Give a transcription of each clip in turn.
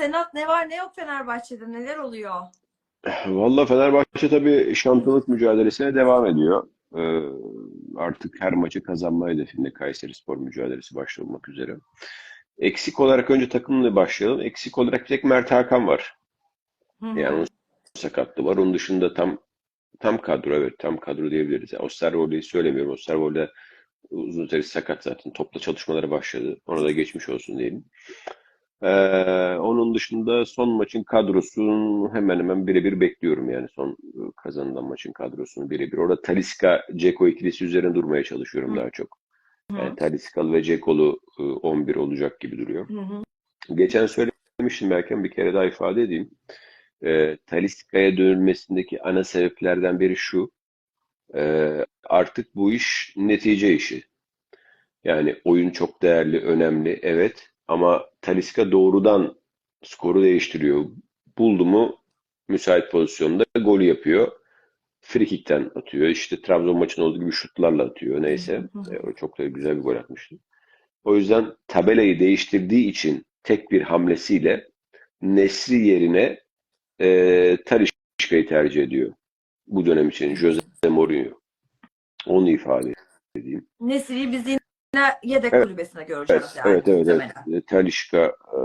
Senat ne var ne yok Fenerbahçe'de neler oluyor? Valla Fenerbahçe tabii şampiyonluk mücadelesine devam ediyor. Ee, artık her maçı kazanma hedefinde Kayserispor mücadelesi başlamak üzere. Eksik olarak önce takımla başlayalım. Eksik olarak bir tek Mert Hakan var. Hı hı. Yani onun sakatlığı var. Onun dışında tam tam kadro evet tam kadro diyebiliriz. Yani Osterwolde'yi söylemiyorum. Osterwolde uzun süre sakat zaten. Topla çalışmaları başladı. Ona da geçmiş olsun diyelim. Ee, onun dışında son maçın kadrosunu hemen hemen birebir bekliyorum yani son e, kazanılan maçın kadrosunu birebir. Orada Talisca Dzeko ikilisi üzerine durmaya çalışıyorum Hı. daha çok. Yani Talisca ve Dzeko'lu e, 11 olacak gibi duruyor. hı. hı. Geçen söylemiştim belki bir kere daha ifade edeyim. E, Talisca'ya dönülmesindeki ana sebeplerden biri şu. E, artık bu iş netice işi. Yani oyun çok değerli, önemli, evet. Ama Talisca doğrudan skoru değiştiriyor. Buldu mu müsait pozisyonda golü yapıyor. Frikikten atıyor. İşte Trabzon maçında olduğu gibi şutlarla atıyor. Neyse. E, çok da güzel bir gol atmıştı. O yüzden tabelayı değiştirdiği için tek bir hamlesiyle Nesri yerine e, Talisca'yı tercih ediyor. Bu dönem için Jose Mourinho. Onu ifade edeyim. Nesri'yi biz yine yedek Evet. kulübesine göreceğiz Evet, yani evet, evet, evet. E, Talisca e,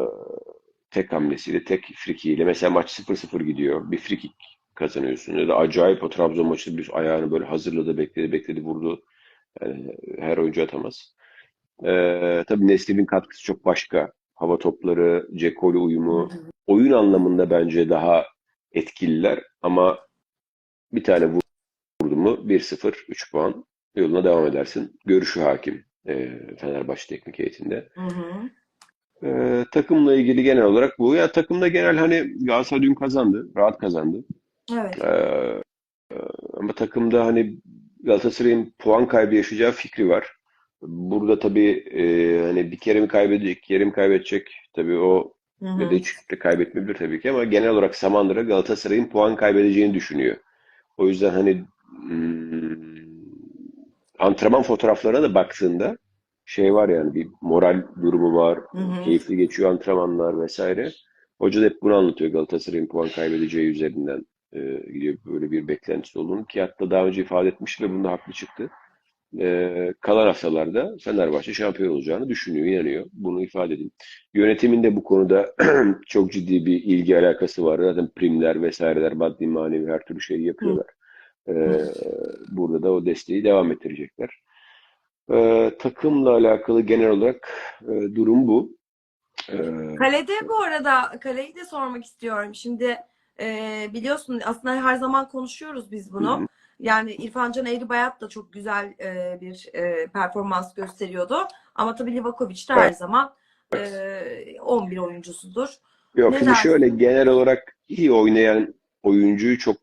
tek hamlesiyle, tek frikiyle. Mesela maç 0-0 gidiyor. Bir frikik kazanıyorsun. Ya da acayip o Trabzon maçında bir ayağını böyle hazırladı, bekledi, bekledi, vurdu. Yani her oyuncu atamaz. E, tabii Nesli'nin katkısı çok başka. Hava topları, Ceko'lu uyumu. Hı hı. Oyun anlamında bence daha etkililer. Ama bir tane vurdu mu 1-0, 3 puan yoluna devam edersin. Görüşü hakim e, Fenerbahçe teknik heyetinde. Hı hı. Ee, takımla ilgili genel olarak bu. Ya takımda genel hani Galatasaray dün kazandı. Rahat kazandı. Evet. Ee, e, ama takımda hani Galatasaray'ın puan kaybı yaşayacağı fikri var. Burada tabii e, hani bir kere mi kaybedecek, iki kere mi kaybedecek? Tabii o Hı ya da hiç de kaybetmeyebilir tabii ki ama genel olarak Samandıra Galatasaray'ın puan kaybedeceğini düşünüyor. O yüzden hani hmm, antrenman fotoğraflarına da baktığında şey var yani bir moral durumu var. Hı hı. Keyifli geçiyor antrenmanlar vesaire. Hoca da hep bunu anlatıyor Galatasaray'ın puan kaybedeceği üzerinden e, gidiyor böyle bir beklentisi olduğunu ki hatta daha önce ifade etmişti ve bunda haklı çıktı. E, kalan haftalarda Fenerbahçe şampiyon olacağını düşünüyor, inanıyor. Bunu ifade edeyim. Yönetimin de bu konuda çok ciddi bir ilgi alakası var. Zaten primler vesaireler, maddi manevi her türlü şeyi yapıyorlar. E, burada da o desteği devam ettirecekler. E, takımla alakalı genel olarak e, durum bu. E, Kalede bu arada kaleyi de sormak istiyorum. Şimdi e, biliyorsun aslında her zaman konuşuyoruz biz bunu. hı. Yani İrfan Can Eğribayat da çok güzel e, bir e, performans gösteriyordu. Ama tabii Livakovic de her Evet. zaman e, 11 oyuncusudur. Yok Ne şimdi şöyle genel olarak iyi oynayan oyuncuyu çok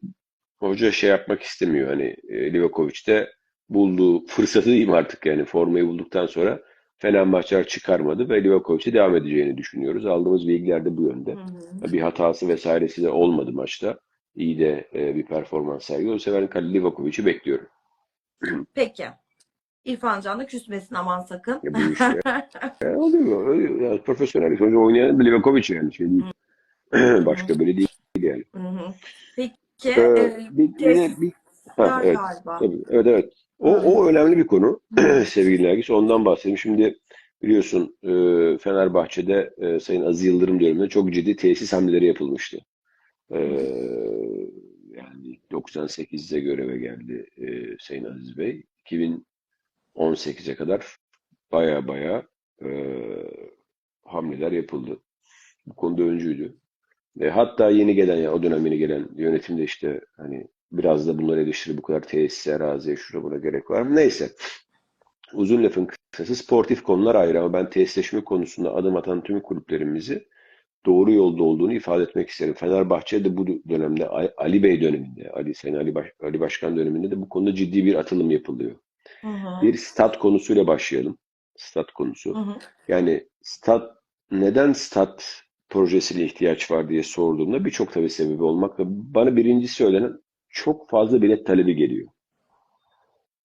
hoca şey yapmak istemiyor. Hani e, Livakovic de bulduğu fırsatı diyeyim artık yani formayı bulduktan sonra fena maçlar çıkarmadı ve Livakovic'e devam edeceğini düşünüyoruz. Aldığımız bilgiler de bu yönde. Hı hı. Bir hatası vesairesi de olmadı maçta. İyi de e, bir performans sergiliyor. O sefer Livakovic'i bekliyorum. Peki. İrfan Can'la küsmesin aman sakın. Ya bu iş ya. Ya oluyor. oluyor. Profesyonel. Önce oynayan Livakovic yani. Şey değil. Başka biri değil yani. Hı hı. Peki Ee, e, bir, de- bir, ha, evet. galiba. Tabii, evet evet. O, o önemli bir konu sevgili Nergis. Ondan bahsedeyim. Şimdi biliyorsun e, Fenerbahçe'de e, Sayın Aziz Yıldırım döneminde çok ciddi tesis hamleleri yapılmıştı. E, yani 98'de göreve geldi e, Sayın Aziz Bey. 2018'e kadar baya baya e, hamleler yapıldı. Bu konuda öncüydü. E, hatta yeni gelen ya o dönem yeni gelen yönetimde işte hani biraz da bunları eleştiri bu kadar tesis, araziye, şura buna gerek var mı? Neyse. Uzun lafın kısası sportif konular ayrı ama ben tesisleşme konusunda adım atan tüm kulüplerimizi doğru yolda olduğunu ifade etmek isterim. Fenerbahçe de bu dönemde Ali Bey döneminde, Ali Sayın Ali, Baş, Ali Başkan döneminde de bu konuda ciddi bir atılım yapılıyor. Hı hı. Bir stat konusuyla başlayalım. Stat konusu. Hı hı. Yani stat neden stat projesine ihtiyaç var diye sorduğumda birçok tabii sebebi olmakla bana birinci söylenen çok fazla bilet talebi geliyor.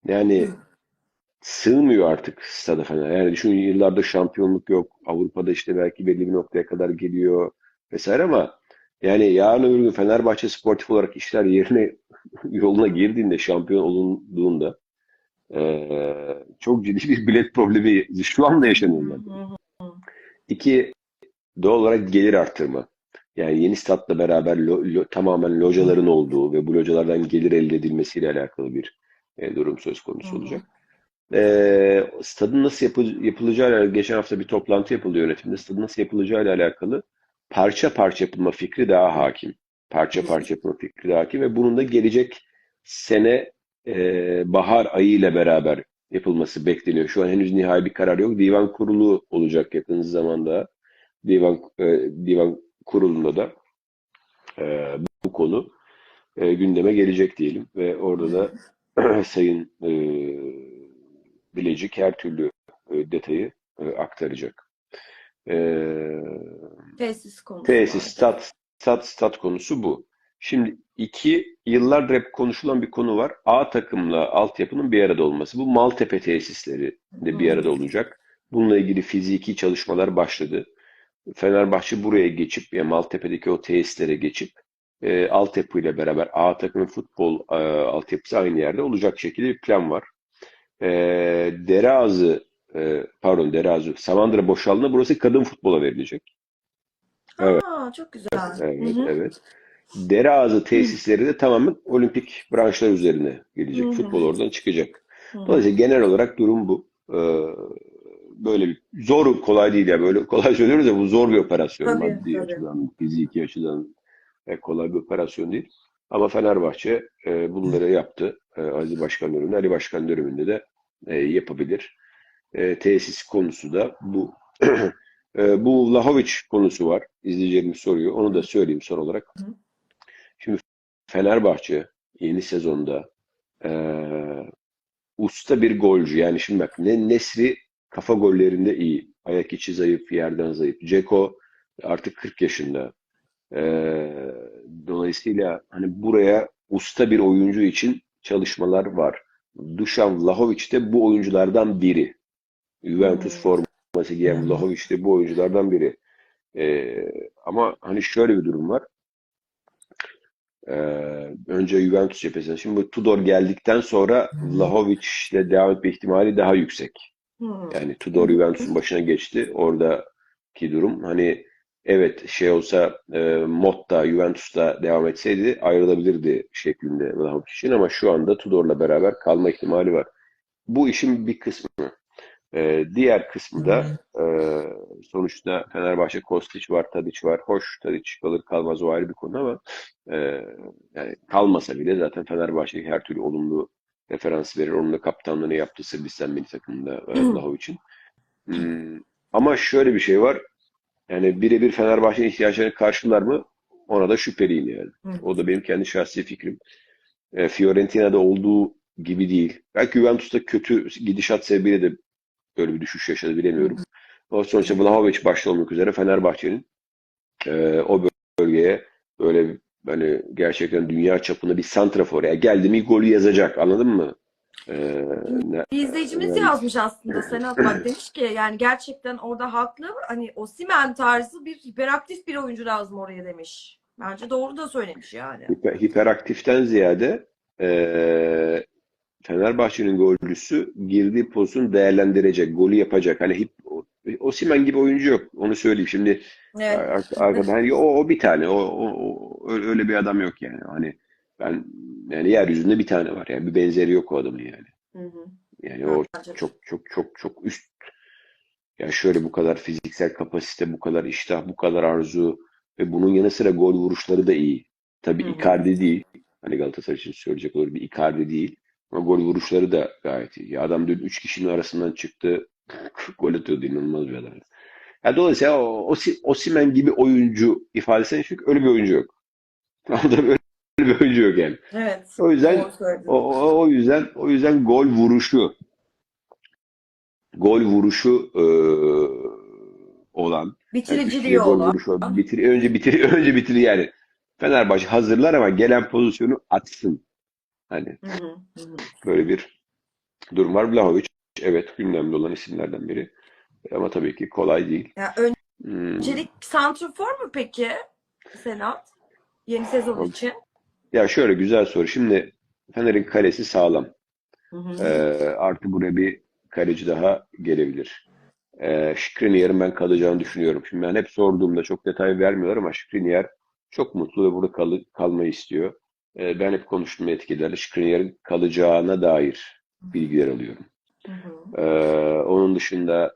Yani sığmıyor artık stada falan. Yani düşün yıllarda şampiyonluk yok. Avrupa'da işte belki belli bir noktaya kadar geliyor. vesaire ama yani yarın öbür gün Fenerbahçe sportif olarak işler yerine yoluna girdiğinde şampiyon olunduğunda eee, çok ciddi bir bilet problemi şu anda yaşanıyor. Zaten. İki, doğal olarak gelir arttırma. Yani yeni statla beraber lo- lo- tamamen locaların olduğu ve bu localardan gelir elde edilmesiyle alakalı bir e, durum söz konusu Hı hı. olacak. E, stadın nasıl yapı- yapılacağıyla geçen hafta bir toplantı yapıldı yönetimde. Stadın nasıl yapılacağıyla alakalı parça parça yapılma fikri daha hakim. Parça parça yapılma fikri daha hakim ve bunun da gelecek sene e, bahar ayı ile beraber yapılması bekleniyor. Şu an henüz nihai bir karar yok. Divan kurulu olacak yakın zamanda. Divan e, divan kurulunda da e, bu konu e, gündeme gelecek diyelim ve orada da Sayın e, Bilecik her türlü e, detayı e, aktaracak. E, Tesis konusu tesis, stat, stat, stat konusu bu. Şimdi iki yıllardır hep konuşulan bir konu var. A takımla altyapının bir arada olması. Bu Maltepe tesisleri de bir arada olacak. Bununla ilgili fiziki çalışmalar başladı. Fenerbahçe buraya geçip, yani Maltepe'deki o tesislere geçip e, altyapı ile beraber A takımın futbol e, altyapısı aynı yerde olacak şekilde bir plan var. E, Dereazı, e, pardon Dereazı, Samandıra boşaldığında burası kadın futbola verilecek. Evet. Aa, çok güzel. Evet, Hı hı. evet. Dereazı tesisleri de tamamen olimpik branşlar üzerine gelecek. Hı hı. Futbol oradan çıkacak. Hı hı. Dolayısıyla genel olarak durum bu. Ee, böyle bir zor kolay değil ya böyle kolay söylüyoruz ya bu zor bir operasyon Tabii, maddi tabii. açıdan, fiziki açıdan e, kolay bir operasyon değil. Ama Fenerbahçe e, bunları yaptı. E, Aziz Başkan döneminde, Ali Başkan döneminde de e, yapabilir. E, tesis konusu da bu. E, bu Vlahovic konusu var. İzleyicilerimiz soruyor. Onu da söyleyeyim son olarak. Hı. Şimdi Fenerbahçe yeni sezonda e, usta bir golcü. Yani şimdi bak ne Nesri kafa gollerinde iyi. Ayak içi zayıf, yerden zayıf. Ceko artık 40 yaşında. E, dolayısıyla hani buraya usta bir oyuncu için çalışmalar var. Dušan Vlahovic de bu oyunculardan biri. Juventus forması giyen. Vlahovic de bu oyunculardan biri. Ee, ama hani şöyle bir durum var. Ee, önce Juventus cephesinde. Şimdi bu Tudor geldikten sonra Vlahovic ile devam etme ihtimali daha yüksek. Hı. Yani Tudor Juventus'un başına geçti. Oradaki durum hani evet şey olsa e, Motta Juventus'ta devam etseydi ayrılabilirdi şeklinde Vlahovic için ama şu anda Tudor'la beraber kalma ihtimali var. Bu işin bir kısmı. E, diğer kısmı da e, sonuçta Fenerbahçe Kostić var, Tadić var. Hoş Tadić kalır kalmaz o ayrı bir konu ama e, yani kalmasa bile zaten Fenerbahçe her türlü olumlu referans verir. Onun da kaptanlığını yaptı Sırbistan milli takımında e, Vlahovic'in. Hmm, ama şöyle bir şey var. Yani birebir Fenerbahçe'nin ihtiyaçlarını karşılar mı? Ona da şüpheliyim yani. Evet. O da benim kendi şahsi fikrim. E, Fiorentina'da olduğu gibi değil. Belki Juventus'ta kötü gidişat sebebiyle de böyle bir düşüş yaşadı bilemiyorum. Ama sonuçta Vlahovic başta olmak üzere Fenerbahçe'nin e, o bölgeye böyle hani gerçekten dünya çapında bir santrafor. Yani geldi mi golü yazacak anladın mı? E, ne- Bir izleyicimiz yani- yazmış aslında Senat bak demiş ki yani gerçekten orada haklı hani Osimhen tarzı bir hiperaktif bir oyuncu lazım oraya demiş. Bence doğru da söylemiş yani. hiper- hiperaktiften ziyade e, Fenerbahçe'nin golcüsü girdiği pozisyonu değerlendirecek, golü yapacak. Hani hip, Osimhen gibi oyuncu yok. Onu söyleyeyim. Şimdi Evet. Ar- Arkada hani o, o bir tane o, o, o- öyle bir adam yok yani hani ben yani yeryüzünde bir tane var yani bir benzeri yok o adamın yani Hı hı. yani o çok çok çok çok üst ya şöyle bu kadar fiziksel kapasite bu kadar iştah bu kadar arzu ve bunun yanı sıra gol vuruşları da iyi tabii Hı hı. Icardi değil hani Galatasaray için söyleyecek olur bir Icardi değil ama gol vuruşları da gayet iyi adam dün 3 kişinin arasından çıktı gol atıyordu inanılmaz bir adam ya dolayısıyla o, Osi- Osimhen gibi oyuncu ifadesine çünkü öyle bir oyuncu yok. Anladın mı? Öyle bir oyuncu yok yani. Evet. O yüzden o, o, o yüzden o yüzden gol vuruşu gol vuruşu e, olan yani Bitiriciliği gol olan. vuruşu bitir önce bitir önce bitir yani Fenerbahçe hazırlar ama gelen pozisyonu atsın. Hani Hı hı. Hı hı. böyle bir durum var. Vlahovic evet gündemde olan isimlerden biri. Ama tabii ki kolay değil. Ya Hmm. Çelik santrfor mu peki Senat? Yeni sezon Olur. için. Ya şöyle güzel soru. Şimdi Fener'in kalesi sağlam. Hı hı. Ee, artı buraya bir kaleci daha gelebilir. Ee, Skriniar'ın ben kalacağını düşünüyorum. Şimdi ben hep sorduğumda çok detay vermiyorlar ama Skriniar çok mutlu ve burada kalı- kalmayı istiyor. Ee, ben hep konuştuğum etkilerle Skriniar'ın kalacağına dair bilgiler alıyorum. Hı hı. Ee, onun dışında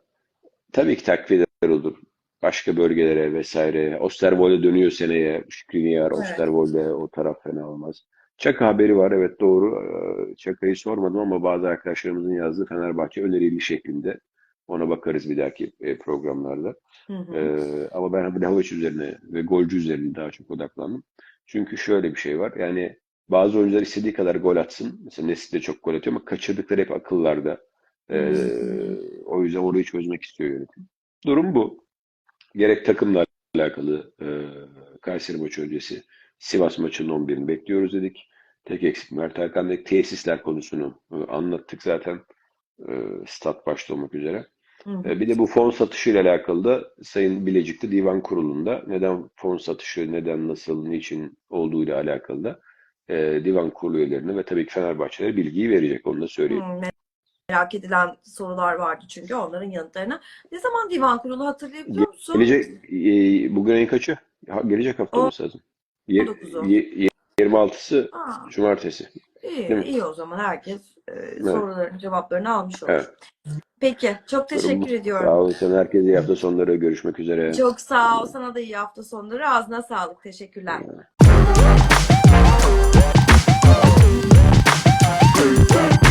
tabii ki takviyeler olur. Başka bölgelere vesaire. Osterwolde dönüyor seneye. Skriniar, Evet. Osterwolde o taraf fena olmaz. Çaka haberi var. Evet doğru. Ee, Çaka'yı sormadım ama bazı arkadaşlarımızın yazdığı Fenerbahçe önerili şeklinde. Ona bakarız bir dahaki e, programlarda. Hı hı. Ee, ama ben Vlahovic üzerine ve golcü üzerine daha çok odaklandım. Çünkü şöyle bir şey var. Yani bazı oyuncular istediği kadar gol atsın. Mesela Nesli de çok gol atıyor ama kaçırdıkları hep akıllarda. Ee, o yüzden orayı çözmek istiyor yönetim. Durum bu. Gerek takımla alakalı e, Kayseri maçı öncesi Sivas maçının 11'ini bekliyoruz dedik. Tek eksik Mert Hakan dedik. Tesisler konusunu e, anlattık zaten. E, stat başta olmak üzere. Hı hı. E, Bir de bu fon satışıyla alakalı da Sayın Bilecik'te Divan Kurulu'nda neden fon satışı, neden, nasıl, niçin olduğuyla alakalı da e, Divan Kurulu üyelerine ve tabii ki Fenerbahçelere bilgiyi verecek. Onu da söyleyeyim. Hmm, merak edilen sorular vardı çünkü onların yanıtlarına. Ne zaman divan kurulu hatırlayabiliyor musun? Gelecek, e, bugün ayın kaçı? Ha, gelecek hafta On- olması lazım. Ye- 19'u. ye- 26'sı Aa, Cumartesi. iyi, o zaman herkes e, soruların cevaplarını almış olur. Evet. Peki, çok teşekkür Durum- ediyorum. Sağ olun. Sen herkese iyi hafta sonları. Görüşmek üzere. Çok sağ ol. Sana da iyi hafta sonları. Ağzına sağlık. Teşekkürler. Ee,